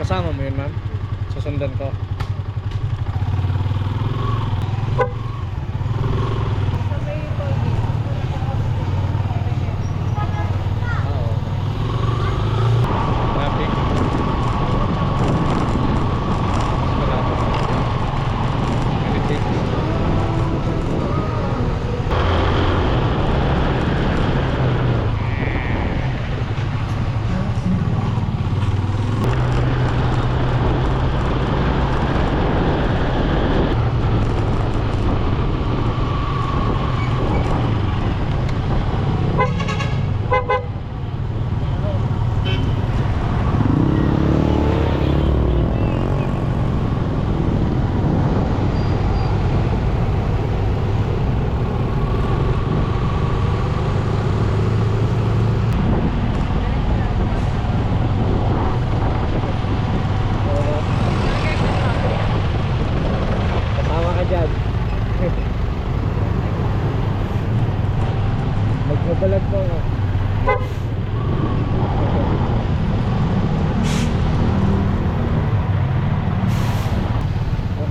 Kasama mo yun, ma'am? Susundan ko.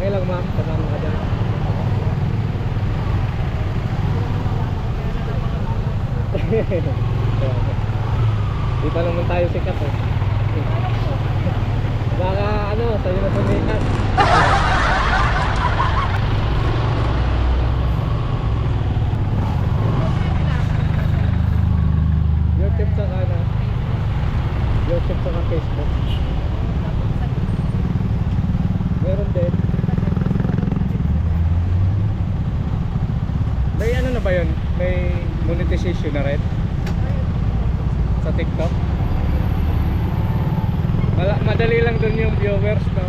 Okay lang ma'am, kasama ka dyan. Di pa naman tayo sikat eh. Baka ano, sa'yo na sumikat. YouTube sa kana. YouTube sa Facebook. Meron din. May ano na ba yun? May monetization na rin sa? Mala- madali lang dun yung viewers, no?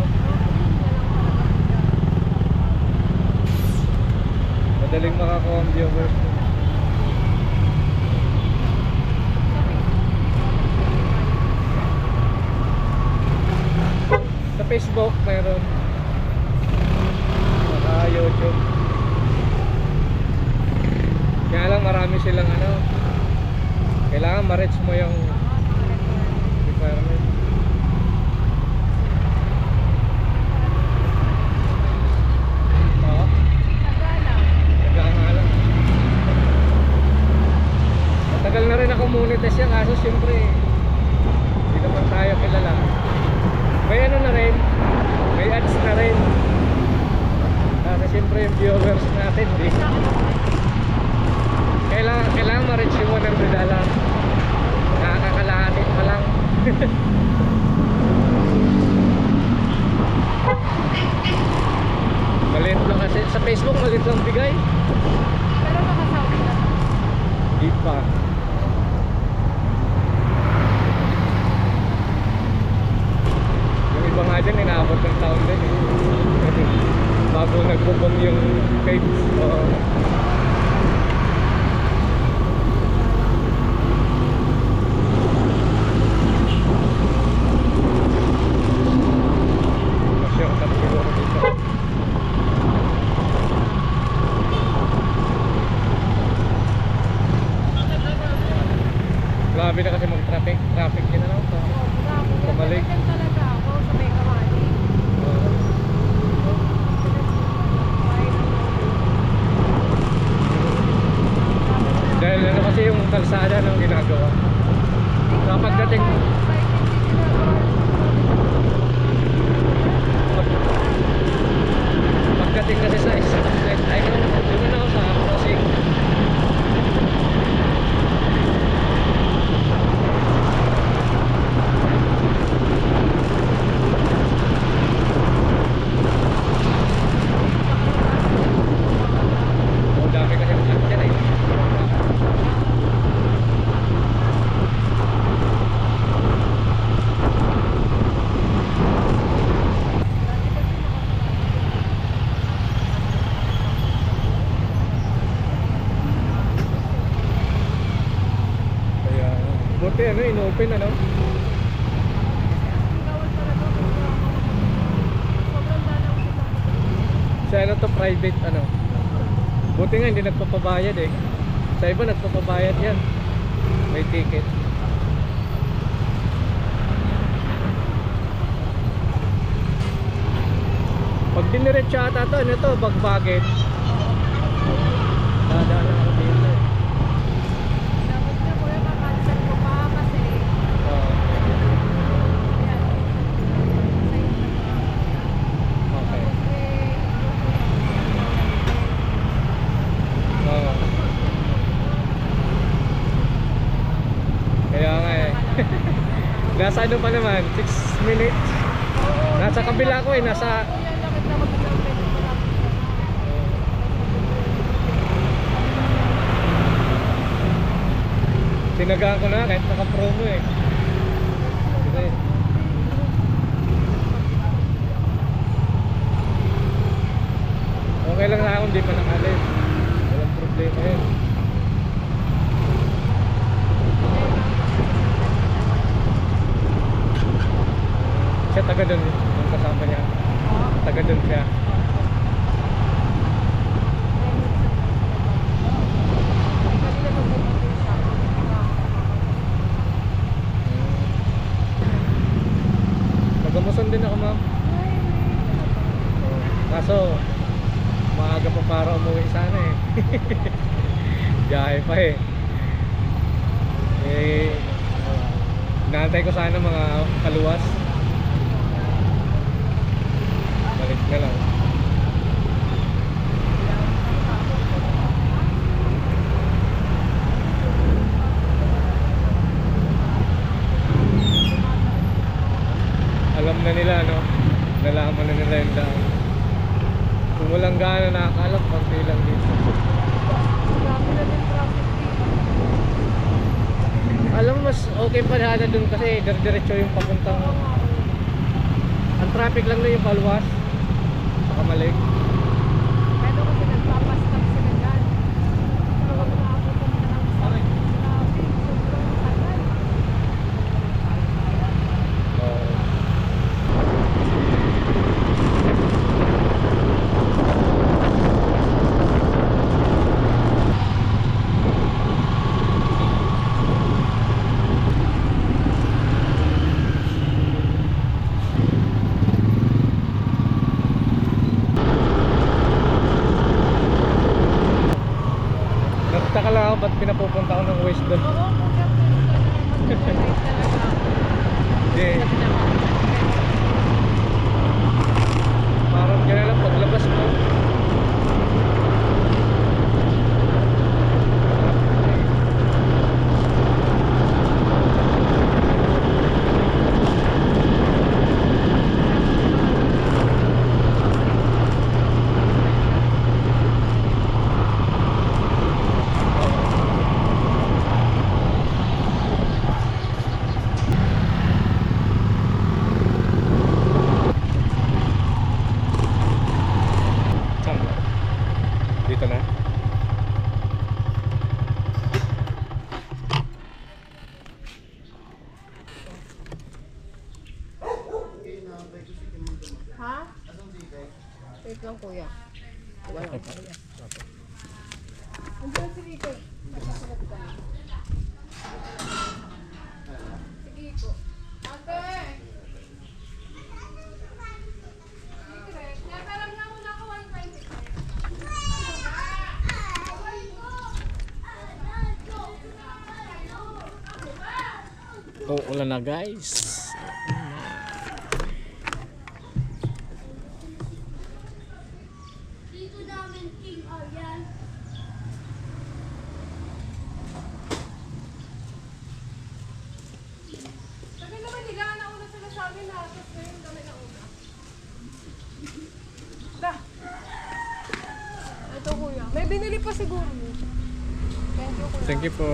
Madaling makakuha ang viewers. Sa Facebook, mayroon. Saka YouTube. Kaya lang marami silang ano. Kailangan ma-reach mo yung lang. Matagal na rin ako monetize yan kaso siyempre hindi naman tayo kilala. May ano na rin, may ads na rin. Kasi siyempre yung viewers natin, di. Kailangan, kailangan ma-reach yung 100 dollar. Nakakakalahati pa lang. maliit lang kasi. Sa Facebook, maliit lang bigay. Pero nakasabi na. Di pa. Yung iba nga dyan, inaabot ng taon din eh. Bago nagbubong yung page. Oo. Dito. Grabe na kasi mag-traffic. Traffic din na lang to. Pabalik. Pabalik. talaga ako sa may kamali. Dahil ano kasi yung kalsada ng ginagawa. Kapag dating pagdating kasi sa isa ay doon na ako sa crossing. Oh, dami kasi ang truck dyan eh. Kaya, buti ano, in-open ano. Sa ano to, private ano. Buti nga hindi nagpapabayad eh. Sa iba nagpapabayad yan. May ticket. Pag diniretso ata to, ano to, bagbaget. Dadaan ako dito eh. Dapat na kuya makancel ko pa kasi Oo. ayan. Sa'yo na ba? okay. Tapos eh, Oo. Kaya nga eh. Nasa ano pa naman, 6 minutes. Nasa kabila ko eh, nasa... Tinagaan ko na kahit naka-promo eh. Kasi, okay lang na ako, hindi pa nakalit. Walang problema yun. Siya taga doon, yung kasama niya. Taga doon siya. Nagamusan din ako ma'am. Kaso, maaga pa para umuwi sana eh. Biyahe pa eh. Eh, inaantay ko sana mga kaluwas. Balik na lang. Alam na nila, no? Nalaman na nila yung daan. Kung walang gana nakakalap, konti lang dito. Grabe na din traffic dito. Alam mo, mas okay pa na dun kasi dire-diretso yung papuntang... Ang traffic lang na yung palwas. Sa Kamalig. Pero kasi nagpapastop sila dyan. Pero kung nakapunta ka ng stop, grabe, sobrang tagal. Oo. Nagtaka lang ako ba't pinapupunta ko ng West doon. Oo, ako. Hindi. Parang gano'n lang paglabas mo. Saan ba? Dito na? Ha? Wait lang kuya. Wala ko kuya. Andiyan si Rico. Nagsasalat ka. Sige ko. Ate! 125. Uulan na guys. Pa siguro. Thank you kuya. Thank you po.